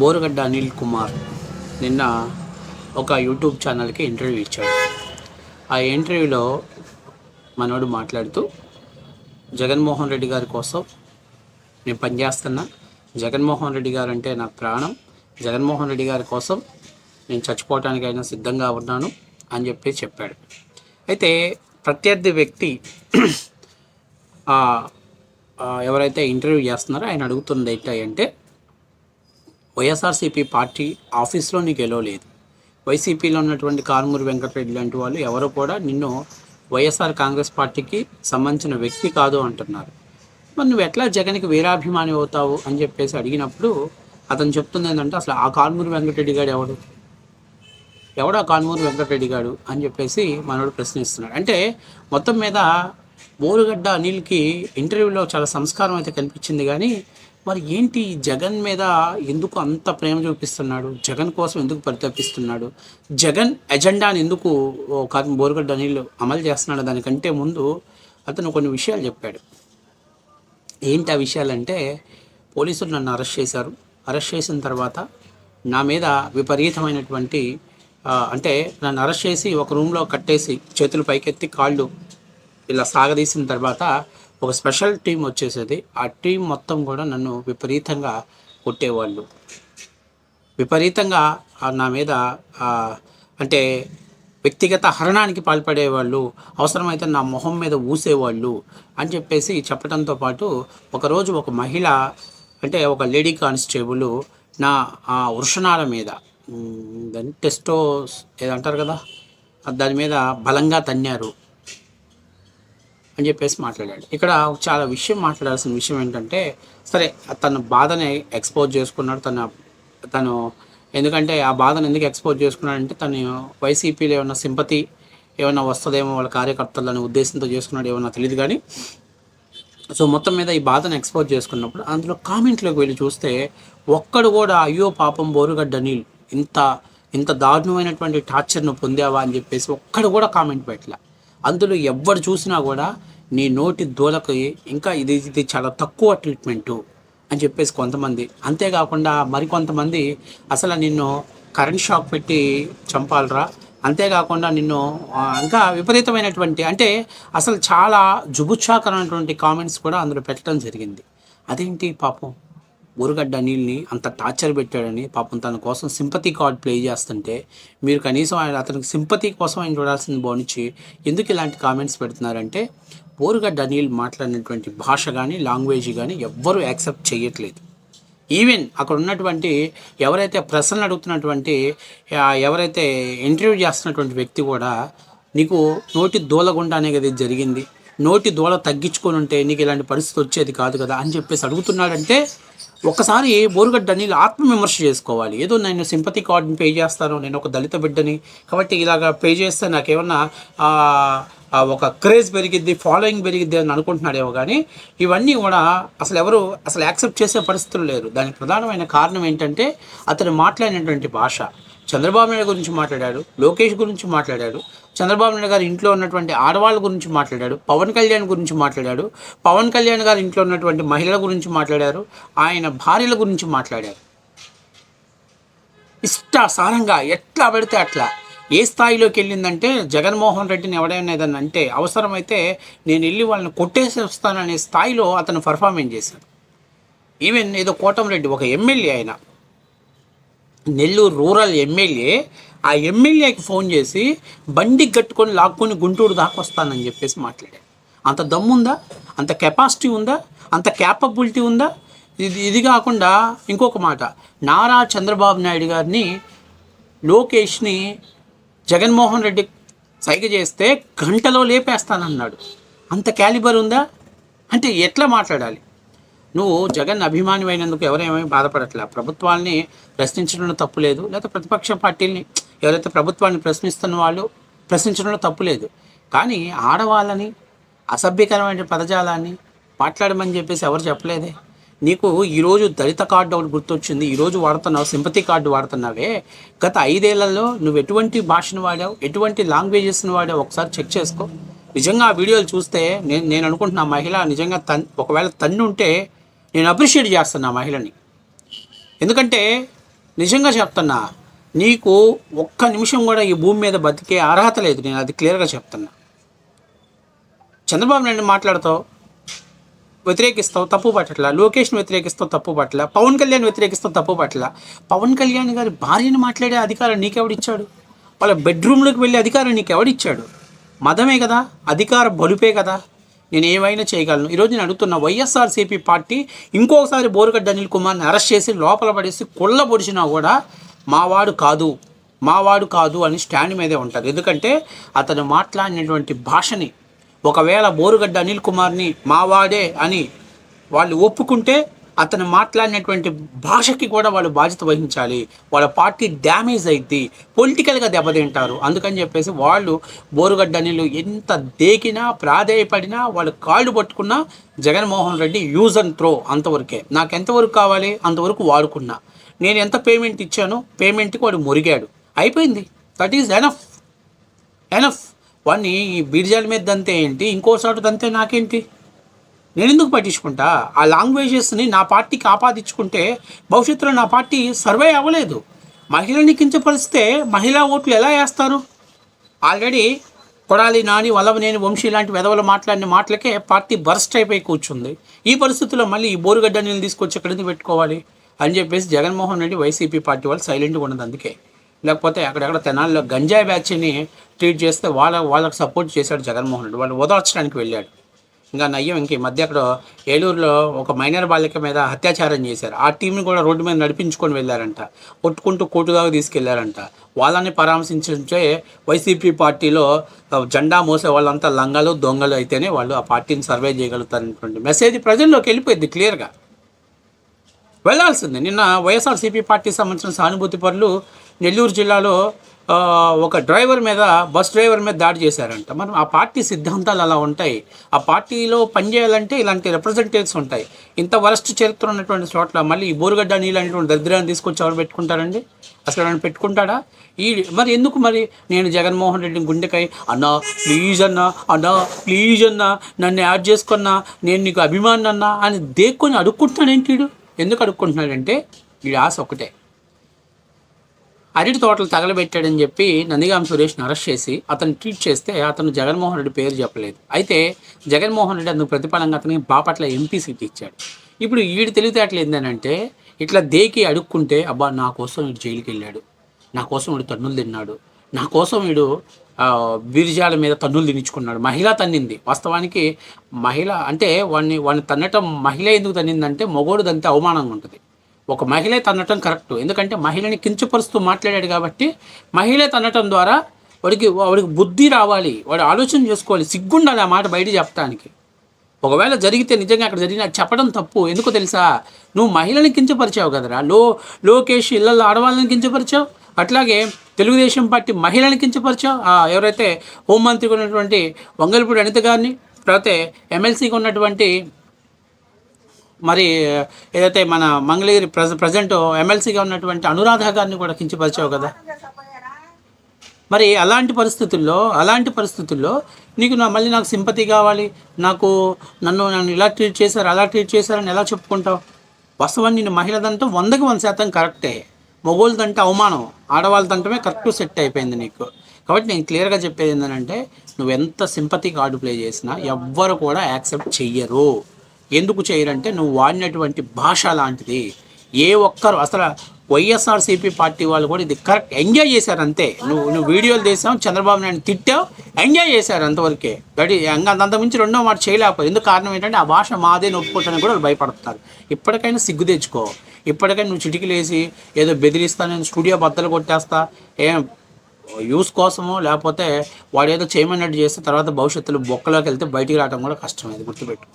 బోరుగడ్డ అనిల్ కుమార్ నిన్న ఒక యూట్యూబ్ ఛానల్కి ఇంటర్వ్యూ ఇచ్చాడు. ఆ ఇంటర్వ్యూలో మనోడు మాట్లాడుతూ జగన్మోహన్ రెడ్డి గారి కోసం నేను పనిచేస్తున్నా. జగన్మోహన్ రెడ్డి గారు అంటే నాకు ప్రాణం. జగన్మోహన్ రెడ్డి గారి కోసం నేను చచ్చిపోవటానికైనా సిద్ధంగా ఉన్నాను అని చెప్పి చెప్పాడు. అయితే ప్రత్యర్థి వ్యక్తి ఎవరైతే ఇంటర్వ్యూ చేస్తున్నారో ఆయన అడుగుతుంది ఏంటంటే వైఎస్ఆర్సీపీ పార్టీ ఆఫీస్లో నీకు ఎలో వైసీపీలో ఉన్నటువంటి కారుమూరి వెంకటరెడ్డి లాంటి వాళ్ళు ఎవరు కూడా నిన్ను వైఎస్ఆర్ కాంగ్రెస్ పార్టీకి సంబంధించిన వ్యక్తి కాదు అంటున్నారు. మరి నువ్వు ఎట్లా జగన్కి వీరాభిమాని అవుతావు అని చెప్పేసి అడిగినప్పుడు అతను చెప్తుంది ఏంటంటే అసలు ఆ కారుమూరి వెంకటరెడ్డి గారు ఎవడు? ఎవడో కాన్మూరి వెంకటరెడ్డి గారు అని చెప్పేసి మనోడు ప్రశ్నిస్తున్నాడు. అంటే మొత్తం మీద బోరుగడ్డ అనిల్కి ఇంటర్వ్యూలో చాలా సంస్కారం అయితే కనిపించింది కానీ మరి ఏంటి జగన్ మీద ఎందుకు అంత ప్రేమ చూపిస్తున్నాడు? జగన్ కోసం ఎందుకు పరితపిస్తున్నాడు? జగన్ ఎజెండాని ఎందుకు బోరుగడ్డ అనిల్ అమలు చేస్తున్నాడు? దానికంటే ముందు అతను కొన్ని విషయాలు చెప్పాడు. ఏంటి ఆ విషయాలంటే పోలీసులు నన్ను అరెస్ట్ చేశారు. అరెస్ట్ చేసిన తర్వాత నా మీద విపరీతమైనటువంటి అంటే నన్ను అరెస్ట్ చేసి ఒక రూమ్లో కట్టేసి చేతులు పైకెత్తి కాళ్ళు ఇలా సాగదీసిన తర్వాత ఒక స్పెషల్ టీం వచ్చేసేది. ఆ టీం మొత్తం కూడా నన్ను విపరీతంగా కొట్టేవాళ్ళు. విపరీతంగా నా మీద అంటే వ్యక్తిగత హరణానికి పాల్పడేవాళ్ళు అవసరమైతే నా మొహం మీద ఊసేవాళ్ళు అని చెప్పేసి చెప్పడంతో పాటు ఒకరోజు ఒక మహిళ అంటే ఒక లేడీ కానిస్టేబుల్ నా ఆ వృషణాల మీద దాని దాన్ని టెస్టో ఏదంటారు కదా దాని మీద బలంగా తన్నారు అని చెప్పేసి మాట్లాడాడు. ఇక్కడ చాలా విషయం మాట్లాడాల్సిన విషయం ఏంటంటే సరే తన బాధని ఎక్స్పోజ్ చేసుకున్నాడు తన తను ఎందుకంటే ఆ బాధను ఎందుకు ఎక్స్పోజ్ చేసుకున్నాడంటే తను వైసీపీలో ఏమన్నా సింపతి ఏమైనా వస్తుందేమో వాళ్ళ కార్యకర్తలని ఉద్దేశంతో చేసుకున్నాడు ఏమన్నా తెలియదు కానీ సో మొత్తం మీద ఈ బాధను ఎక్స్పోజ్ చేసుకున్నప్పుడు అందులో కామెంట్లోకి వెళ్ళి చూస్తే ఒక్కడు కూడా అయ్యో పాపం బోరుగడ్డ నీళ్ళు ఇంత ఇంత దారుణమైనటువంటి టార్చర్ను పొందావా అని చెప్పేసి ఒక్కడు కూడా కామెంట్ పెట్టలే. అందులో ఎవ్వరు చూసినా కూడా నీ నోటి దూలకి ఇంకా ఇది ఇది చాలా తక్కువ ట్రీట్మెంటు అని చెప్పేసి కొంతమంది. అంతేకాకుండా మరికొంతమంది అసలు నిన్ను కరెంట్ షాక్ పెట్టి చంపాలరా? అంతేకాకుండా నిన్ను ఇంకా విపరీతమైనటువంటి అంటే అసలు చాలా జుబుచ్చాకరమైనటువంటి కామెంట్స్ కూడా అందులో పెట్టడం జరిగింది. అదేంటి పాపం? ఊరుగడ్డ అనిల్ని అంత టార్చర్ పెట్టాడని పాపం తన కోసం సింపతి కార్డ్ ప్లే చేస్తుంటే మీరు కనీసం ఆయన అతనికి సింపతి కోసం ఆయన చూడాల్సింది బోనిచ్చి ఎందుకు ఇలాంటి కామెంట్స్ పెడుతున్నారంటే బోరుగడ్డ అనిల్ మాట్లాడినటువంటి భాష కానీ లాంగ్వేజ్ కానీ ఎవ్వరూ యాక్సెప్ట్ చేయట్లేదు ఈవెన్ అక్కడ ఉన్నటువంటి ఎవరైతే ప్రశ్నలు అడుగుతున్నటువంటి ఎవరైతే ఇంటర్వ్యూ చేస్తున్నటువంటి వ్యక్తి కూడా నీకు నోటి దూలగుండానే కదా ఇది జరిగింది. నోటి దూల తగ్గించుకొని ఉంటే నీకు ఇలాంటి పరిస్థితి వచ్చేది కాదు కదా అని చెప్పేసి అడుగుతున్నాడంటే ఒక్కసారి బోరుగడ్డ నీళ్ళు ఆత్మవిమర్శ చేసుకోవాలి. ఏదో నేను సింపతి కార్డుని పే చేస్తాను నేను ఒక దళిత బిడ్డని కాబట్టి ఇలాగ పే చేస్తే నాకేమన్నా ఒక క్రేజ్ పెరిగిద్ది ఫాలోయింగ్ పెరిగిద్ది అని అనుకుంటున్నాడేమో కానీ ఇవన్నీ కూడా అసలు ఎవరు అసలు యాక్సెప్ట్ చేసే పరిస్థితులు లేరు. దానికి ప్రధానమైన కారణం ఏంటంటే అతను మాట్లాడినటువంటి భాష. చంద్రబాబు నాయుడు గురించి మాట్లాడాడు లోకేష్ గురించి మాట్లాడాడు చంద్రబాబు నాయుడు గారి ఇంట్లో ఉన్నటువంటి ఆడవాళ్ళ గురించి మాట్లాడాడు పవన్ కళ్యాణ్ గురించి మాట్లాడాడు పవన్ కళ్యాణ్ గారి ఇంట్లో ఉన్నటువంటి మహిళల గురించి మాట్లాడారు ఆయన భార్యల గురించి మాట్లాడారు. ఇష్టాసారంగా ఎట్లా పెడితే అట్లా. ఏ స్థాయిలోకి వెళ్ళిందంటే జగన్మోహన్ రెడ్డిని ఎవడైనా ఏదన్నా అంటే అవసరమైతే నేను వెళ్ళి వాళ్ళని కొట్టేసి వస్తాననే స్థాయిలో అతను పర్ఫార్మెన్స్ చేశాడు. ఈవెన్ ఏదో కోటంరెడ్డి ఒక ఎమ్మెల్యే ఆయన నెల్లూరు రూరల్ ఎమ్మెల్యే ఆ ఎమ్మెల్యేకి ఫోన్ చేసి బండి కట్టుకొని లాక్కొని గుంటూరు దాకా వస్తానని చెప్పేసి మాట్లాడాడు అంత దమ్ముందా అంత కెపాసిటీ ఉందా? అంత క్యాపబిలిటీ ఉందా? ఇది ఇది కాకుండా ఇంకొక మాట. నారా చంద్రబాబు నాయుడు గారిని లోకేష్ని జగన్మోహన్ రెడ్డి సైగ చేస్తే గంటలో లేపేస్తానన్నాడు. అంత క్యాలిబర్ ఉందా? అంటే ఎట్లా మాట్లాడాలి? నువ్వు జగన్ అభిమాని అయినందుకు ఎవరేమీ బాధపడట్లే. ప్రభుత్వాన్ని ప్రశ్నించడంలో తప్పు లేదు. లేకపోతే ప్రతిపక్ష పార్టీని ఎవరైతే ప్రభుత్వాన్ని ప్రశ్నిస్తున్న వాళ్ళు ప్రశ్నించడంలో తప్పు లేదు. కానీ ఆడవాళ్ళని అసభ్యకరమైన పదజాలాన్ని మాట్లాడమని చెప్పేసి ఎవరు చెప్పలేదే? నీకు ఈరోజు దళిత కార్డు ఒకటి గుర్తొచ్చింది. ఈరోజు వాడుతున్నావు సింపతి కార్డు వాడుతున్నావే. గత ఐదేళ్ళలో నువ్వు ఎటువంటి భాషను వాడావు? ఎటువంటి లాంగ్వేజెస్ని వాడావు? ఒకసారి చెక్ చేసుకో. నిజంగా ఆ వీడియోలు చూస్తే నేను నేను అనుకుంటున్నా మహిళ నిజంగా తన్ ఒకవేళ తన్ను ఉంటే నేను అప్రిషియేట్ చేస్తున్నా మహిళని. ఎందుకంటే నిజంగా చెప్తున్నా నీకు ఒక్క నిమిషం కూడా ఈ భూమి మీద బతికే అర్హత లేదు నేను అది క్లియర్గా చెప్తున్నా. చంద్రబాబు నాయుడు మాట్లాడతావు వ్యతిరేకిస్తావు తప్పు పట్టట్ల? లోకేష్ని వ్యతిరేకిస్తావు తప్పు పట్ల పవన్ కళ్యాణ్ వ్యతిరేకిస్తావు తప్పు పట్ల పవన్ కళ్యాణ్ గారి భార్యని మాట్లాడే అధికారం నీకెవడిచ్చాడు? వాళ్ళ బెడ్రూమ్లోకి వెళ్ళే అధికారం నీకెవడిచ్చాడు? మదమే కదా అధికార బలుపే కదా. నేను ఏమైనా చేయగలను? ఈరోజు నేను అడుగుతున్న వైఎస్ఆర్సీపీ పార్టీ ఇంకోసారి బోరుగడ్డ అనిల్ కుమార్ని అరెస్ట్ చేసి లోపల పడేసి కొల్ల పొడిచినా కూడా మావాడు కాదు మావాడు కాదు అని స్టాండ్ మీదే ఉంటారు. ఎందుకంటే అతను మాట్లాడినటువంటి భాషని ఒకవేళ బోరుగడ్డ అనిల్ కుమార్ని మావాడే అని వాళ్ళు ఒప్పుకుంటే అతను మాట్లాడినటువంటి భాషకి కూడా వాళ్ళు బాధ్యత వహించాలి. వాళ్ళ పార్టీ డ్యామేజ్ అయింది. పొలిటికల్గా దెబ్బతింటారు. అందుకని చెప్పేసి వాళ్ళు బోరుగడ్డ అనిలు ఎంత దేకినా ప్రాధేయపడినా వాళ్ళు కాళ్ళు పట్టుకున్నా Jaganmohan Reddy use and throw అంతవరకే. నాకు ఎంతవరకు కావాలి? అంతవరకు వాడుకున్నా. నేను ఎంత పేమెంట్ ఇచ్చానో పేమెంట్కి వాడు మురిగాడు. అయిపోయింది. దట్ ఈజ్ ఎనఫ్ ఎనఫ్ వాడిని ఈ బిర్జాల మీద దంతే ఏంటి? ఇంకోసారి దంతే నాకేంటి? నేను ఎందుకు పట్టించుకుంటా? ఆ లాంగ్వేజెస్ని నా పార్టీకి ఆపాదించుకుంటే భవిష్యత్తులో నా పార్టీ సర్వే అవ్వలేదు. మహిళని కించపరిస్తే మహిళా ఓట్లు ఎలా వేస్తారు? ఆల్రెడీ కొడాలి నాని వల్లవనేని వంశీ లాంటి వెధవలు మాట్లాడిన మాటలకే పార్టీ బర్స్ట్ అయిపోయి కూర్చుంది. ఈ పరిస్థితుల్లో మళ్ళీ ఈ బోరుగడ్డ నీళ్ళు తీసుకొచ్చి ఎక్కడ నుంచి పెట్టుకోవాలి? అని చెప్పేసి జగన్మోహన్ రెడ్డి వైసీపీ పార్టీ వాళ్ళు సైలెంట్గా ఉన్నది అందుకే. లేకపోతే అక్కడక్కడ తెనాల్లో గంజాయి బ్యాచ్ని ట్రీట్ చేస్తే వాళ్ళ వాళ్ళకి సపోర్ట్ చేశాడు జగన్మోహన్ రెడ్డి. వాళ్ళు ఓదార్చడానికి వెళ్ళాడు. ఇంకా నయ్యం ఇంక ఈ మధ్య అక్కడ ఏలూరులో ఒక మైనర్ బాలిక మీద అత్యాచారం చేశారు. ఆ టీంని కూడా రోడ్డు మీద నడిపించుకొని వెళ్ళారంట. కొట్టుకుంటూ కోర్టు తీసుకెళ్ళారంట. వాళ్ళని పరామర్శించే వైసీపీ పార్టీలో జెండా మోసే వాళ్ళంతా లంగాలు దొంగలు అయితేనే వాళ్ళు ఆ పార్టీని సర్వే చేయగలుగుతారనేటువంటి మెసేజ్ ప్రజల్లోకి వెళ్ళిపోయింది క్లియర్గా. వెళ్ళాల్సిందే. నిన్న వైఎస్ఆర్సీపీ పార్టీ సంబంధించిన సానుభూతి పరులు నెల్లూరు జిల్లాలో ఒక డ్రైవర్ మీద బస్ డ్రైవర్ మీద దాడి చేశారంట. మనం ఆ పార్టీ సిద్ధాంతాలు అలా ఉంటాయి. ఆ పార్టీలో పనిచేయాలంటే ఇలాంటి రిప్రజెంటేటివ్స్ ఉంటాయి. ఇంత వరస్ట్ చరిత్ర ఉన్నటువంటి చోట్ల మళ్ళీ ఈ బోరుగడ్డ నీళ్ళు అనేటువంటి దరిద్రాన్ని తీసుకొచ్చి ఎవరు పెట్టుకుంటారండి? అసలు ఆయన పెట్టుకుంటాడా? ఈ మరి ఎందుకు మరి నేను జగన్మోహన్ రెడ్డి గుండెకై అన్నా ప్లీజ్ అన్నా అన్నా ప్లీజ్ అన్నా నన్ను యాడ్ చేసుకున్నా నేను నీకు అభిమాని అన్నా అని దేక్కొని అడుక్కుంటున్నాడేంటి వీడు? ఎందుకు అడుక్కుంటున్నాడంటే వీడి ఆశ ఒకటే అరటి తోటలు తగలబెట్టాడని చెప్పి నందిగాం సురేష్ని అరెస్ట్ చేసి అతను ట్రీట్ చేస్తే అతను జగన్మోహన్ రెడ్డి పేరు చెప్పలేదు. అయితే జగన్మోహన్ రెడ్డి అందుకు ప్రతిఫలంగా అతనికి బాపట్ల ఎంపీ సీట్ ఇచ్చాడు. ఇప్పుడు వీడి తెలివితేటలు ఏంటంటే ఇట్లా దేకి అడుక్కుంటే అబ్బా నా కోసం వీడు జైలుకి వెళ్ళాడు. నా కోసం వీడు తన్నులు తిన్నాడు. నా కోసం వీడు బిరిజాల బీర్జాల మీద తన్నులు తినించుకున్నాడు మహిళ తన్నింది. వాస్తవానికి మహిళ అంటే వాడిని వాడిని తన్నటం మహిళ ఎందుకు తన్నిందంటే మొగోడు దంతే అవమానంగా ఉంటుంది. ఒక మహిళే తన్నటం కరెక్ట్. ఎందుకంటే మహిళని కించపరుస్తూ మాట్లాడాడు కాబట్టి మహిళే తన్నటం ద్వారా వాడికి వాడికి బుద్ధి రావాలి. వాడు ఆలోచన చేసుకోవాలి. సిగ్గుండాలి ఆ మాట బయట చెప్పడానికి ఒకవేళ జరిగితే నిజంగా అక్కడ జరిగిన చెప్పడం తప్పు. ఎందుకో తెలుసా? నువ్వు మహిళని కించపరిచావు కదరా. లో లోకేష్ ఇళ్ళల్లో ఆడవాళ్ళని కించపరిచావు? అట్లాగే తెలుగుదేశం పార్టీ మహిళని కించపరిచావు? ఎవరైతే హోంమంత్రిగా ఉన్నటువంటి వంగల్పూడి అనిత గారిని తర్వాత ఎమ్మెల్సీగా ఉన్నటువంటి మరి ఏదైతే మన మంగళగిరి ప్రజ ప్రజెంట్ ఎమ్మెల్సీగా ఉన్నటువంటి అనురాధ గారిని కూడా కించపరిచావు కదా. మరి అలాంటి పరిస్థితుల్లో అలాంటి పరిస్థితుల్లో నీకు నా మళ్ళీ నాకు సింపతి కావాలి నాకు నన్ను నన్ను ఇలా ట్రీట్ చేశారు అలా ట్రీట్ చేశారని ఎలా చెప్పుకుంటావు? వాస్తవాన్ని నేను మహిళదంటే వందకి వంద శాతం కరెక్టే. మొగోళ్ళదంటే అవమానం ఆడవాళ్ళదంటమే కరెక్ట్ సెట్ అయిపోయింది నీకు. కాబట్టి నేను క్లియర్గా చెప్పేది ఏంటంటే నువ్వు ఎంత సింపతి కార్డు ప్లే చేసినా ఎవ్వరు కూడా యాక్సెప్ట్ చెయ్యరు. ఎందుకు చేయరంటే నువ్వు వాడినటువంటి భాష లాంటిది. ఏ ఒక్కరు అసలు వైఎస్ఆర్సీపీ పార్టీ వాళ్ళు కూడా ఇది కరెక్ట్ ఎంజాయ్ చేశారు అంతే. నువ్వు నువ్వు వీడియోలు తీసావు చంద్రబాబు నాయుడు తిట్టావు ఎంజాయ్ చేశారు అంతవరకే. గడి అంతకుమించి మించి రెండో మాట చేయలేకపోయి ఎందుకు కారణం ఏంటంటే ఆ భాష మాదే ఒప్పుకోవటానికి కూడా వాళ్ళు భయపడుతున్నారు. ఇప్పటికైనా సిగ్గు తెచ్చుకో. ఇప్పటికైనా నువ్వు చిటికలేసి ఏదో బెదిరిస్తా నేను స్టూడియో బద్దలు కొట్టేస్తా ఏం యూస్ కోసమో లేకపోతే వాడు ఏదో చేయమన్నట్టు చేస్తే తర్వాత భవిష్యత్తులో బొక్కలోకి వెళ్తే బయటికి రావడం కూడా కష్టం అది గుర్తుపెట్టు